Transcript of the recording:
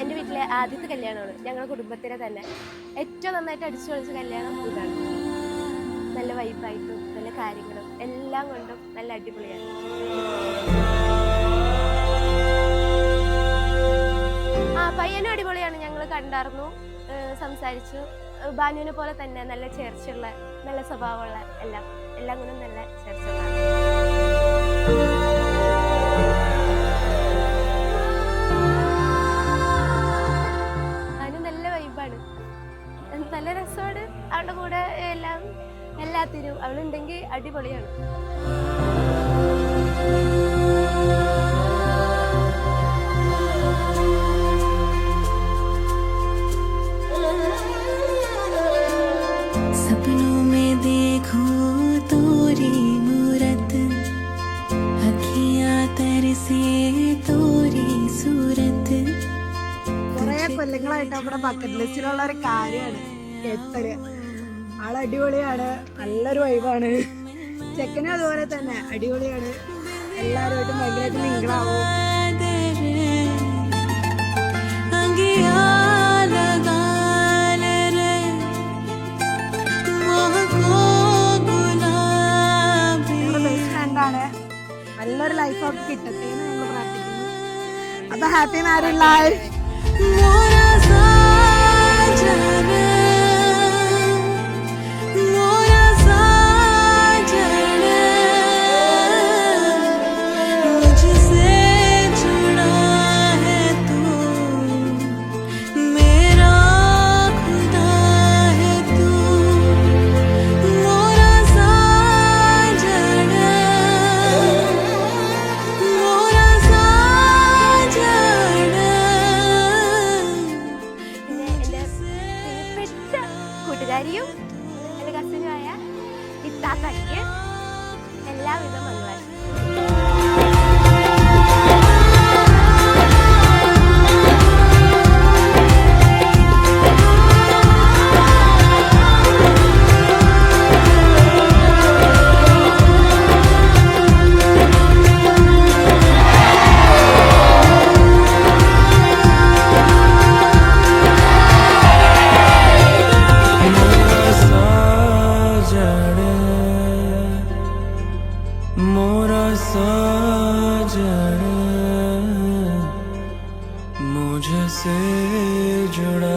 എന്റെ വീട്ടിലെ ആദ്യത്തെ കല്യാണമാണ്. ഞങ്ങളുടെ കുടുംബത്തിലെ തന്നെ. ഏറ്റവും നന്നായിട്ട് അടിച്ചു പൊളിച്ച കല്യാണം ഇതാണ്. നല്ല വൈബായിട്ടും നല്ല കാര്യങ്ങളും എല്ലാം കൊണ്ടും നല്ല അടിപൊളിയാണ്. ആ പയ്യനും അടിപൊളിയാണ്. ഞങ്ങൾ കണ്ടായിരുന്നു സംസാരിച്ചു. ബാനുവിനെ പോലെ തന്നെ നല്ല ചേർച്ചയുള്ള നല്ല സ്വഭാവമുള്ള എല്ലാം എല്ലാം കൊണ്ടും നല്ല ചേർച്ചയുള്ളതാണ് എല്ലാത്തിനും അവളുണ്ടെങ്കിൽ അടിപൊളിയാണ് सपनों में देखो तोरी मूरत अखियां तरसे तोरी सूरत കുറെ കൊല്ലങ്ങളായിട്ട് നമ്മുടെ ബക്കറ്റ് ലിസ്റ്റിലുള്ള ഒരു കാര്യമാണ് എത്തല് ആൾ അടിപൊളിയാണ് നല്ലൊരു വൈബാണ്. ചെക്കനും അതുപോലെ തന്നെ അടിപൊളിയാണ്. എല്ലാവരുമായിട്ടും ഭയങ്കരമായിട്ട് മിങ്കിളാവും. നല്ലൊരു ലൈഫ് ഒക്കെ കിട്ടട്ടെ എന്ന് ഞങ്ങൾ പ്രാർത്ഥിക്കുന്നു. അപ്പൊ ഹാപ്പി മാരീഡ് ലൈഫ് കൂട്ടുകാരിയും എന്റെ കസിനുമായ ഇത്താത്തയ്ക്ക് എല്ലാവിധ മംഗളാശംസകളും से जुड़ा